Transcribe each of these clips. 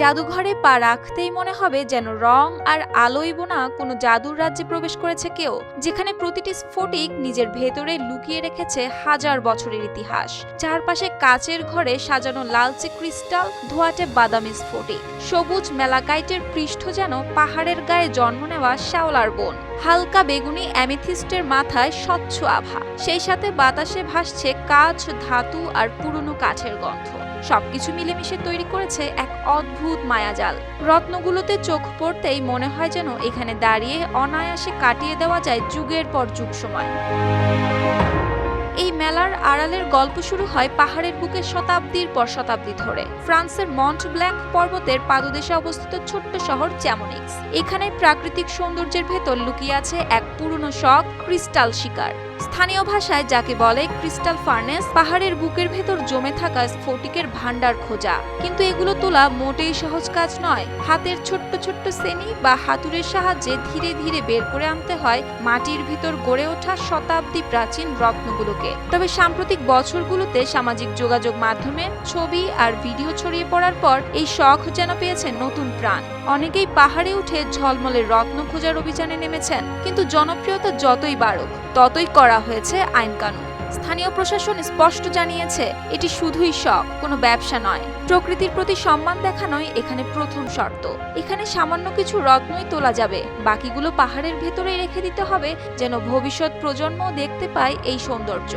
জাদুঘরে পা রাখতেই মনে হবে যেন রং আর আলোই বোনা কোনো জাদুর রাজ্যে প্রবেশ করেছে কেউ, যেখানে প্রতিটি স্ফটিক নিজের ভেতরে লুকিয়ে রেখেছে হাজার বছরের ইতিহাস। চারপাশে কাচের ঘরে সাজানো লালচে ক্রিস্টাল, ধোয়াটে বাদামি স্ফটিক। সবুজ মেলাকাইটের পৃষ্ঠ যেন পাহাড়ের গায়ে জন্ম নেওয়া শ্যাওলার বন। হালকা বেগুনি অ্যামিথিস্টের মাথায় স্বচ্ছ আভা। সেই সাথে বাতাসে ভাসছে কাচ, ধাতু আর পুরনো কাঠের গন্ধ। সবকিছু মিলেমিশে তৈরি করেছে এক অদ্ভুত মায়াজাল। রত্নগুলোতে চোখ পড়তেই মনে হয় যেন এখানে দাঁড়িয়ে অনায়াসে কাটিয়ে দেওয়া যায় যুগের পর যুগ সময়। এই মেলার আড়ালের গল্প শুরু হয় পাহাড়ের বুকে শতাব্দীর পর শতাব্দী ধরে। ফ্রান্সের মন্ট ব্ল্যাঙ্ক পর্বতের পাদদেশে অবস্থিত ছোট্ট শহর চ্যামোনিক্স। এখানে প্রাকৃতিক সৌন্দর্যের ভেতর লুকিয়ে আছে এক পুরনো শখ, ক্রিস্টাল শিকার। স্থানীয় ভাষায় যাকে বলে ক্রিস্টাল ফার্নেস, পাহাড়ের বুকের ভেতর জমে থাকা স্ফটিকের ভান্ডার খোঁজা। কিন্তু এগুলো তোলা মোটেই সহজ কাজ নয়। হাতের ছোট্ট ছোট্ট শ্রেণি বা হাতুড়ের সাহায্যে ধীরে ধীরে বের করে আনতে হয় মাটির ভিতর গড়ে ওঠা শতাব্দী প্রাচীন রত্নগুলোকে। তবে সাম্প্রতিক বছরগুলোতে সামাজিক যোগাযোগ মাধ্যমে ছবি আর ভিডিও ছড়িয়ে পড়ার পর এই শখ যেন পেয়েছে নতুন প্রাণ। অনেকেই পাহাড়ে উঠে ঝলমলে রত্ন খোঁজার অভিযানে নেমেছেন, কিন্তু জনপ্রিয়তা যতই বাড়ুক, ততই করা হয়েছে আইন কানুন স্থানীয় প্রশাসন স্পষ্ট জানিয়েছে, এটি শুধুই শখ, কোনো ব্যবসা নয়। প্রকৃতির প্রতি সম্মান দেখানোই এখানে প্রথম শর্ত। এখানে সামান্য কিছু রত্নই তোলা যাবে, বাকিগুলো পাহাড়ের ভেতরে রেখে দিতে হবে যেন ভবিষ্যৎ প্রজন্ম দেখতে পায় এই সৌন্দর্য।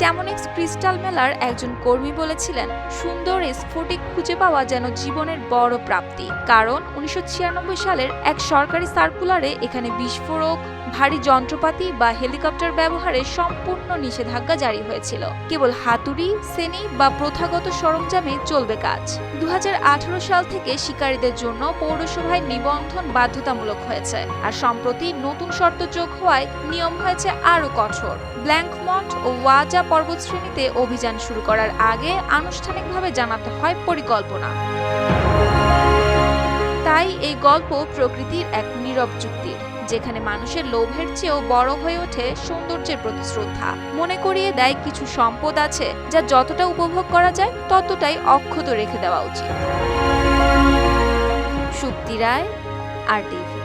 চ্যামনিক্স ক্রিস্টাল মেলার একজন কর্মী বলেছিলেন, সুন্দর স্ফটিক খুঁজে পাওয়া যেন জীবনের বড় প্রাপ্তি। কারণ উনিশশো ছিয়ানব্বই সালের এক সরকারি সার্কুলারে এখানে বিস্ফোরক, ভারী যন্ত্রপাতি বা হেলিকপ্টার ব্যবহারে সম্পূর্ণ নিষেধাজ্ঞা জারি হয়েছিল। কেবল হাতুড়ি, সেনি বা প্রথাগত সরঞ্জামে চলবে কাজ। দু হাজার আঠারো সাল থেকে শিকারীদের জন্য পৌরসভায় নিবন্ধন বাধ্যতামূলক হয়েছে। আর সম্প্রতি নতুন শর্ত যোগ হওয়ায় নিয়ম হয়েছে আরও কঠোর। ব্ল্যাঙ্কমন্ট ও ওয়াজা পর্বতশ্রেণীতে অভিযান শুরু করার আগে আনুষ্ঠানিকভাবে জানাতে হয় পরিকল্পনা। তাই এই গল্প প্রকৃতির এক নীরব চুক্তির যেখানে মানুষের লোভের চেয়েও বড় হয়ে ওঠে সৌন্দর্যের প্রতি শ্রদ্ধা। মনে করিয়ে দেয় কিছু সম্পদ আছে যা যতটা উপভোগ করা যায় ততটাই অক্ষত রেখে দেওয়া উচিত। Supti Roy, R TV.